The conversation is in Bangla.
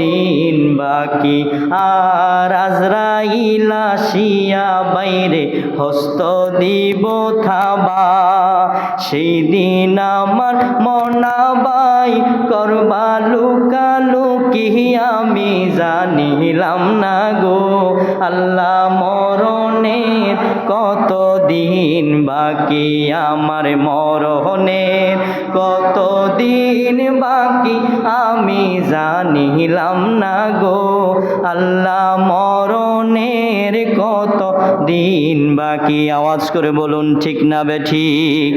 দিন বাকি। আর আজরাইল আসিয়া বাইরে হস্ত দিব থাবা। সেই দিন আমার মনাবাই করবা লুকালুকি আমি জানিলাম না গো। আল্লাহ মরণের কত দিন বাকি? আমার মরণের দিন বাকি আমি জানিলাম না গো। আল্লাহ মরণের কত দিন বাকি? আওয়াজ করে বলুন, ঠিক না বে ঠিক?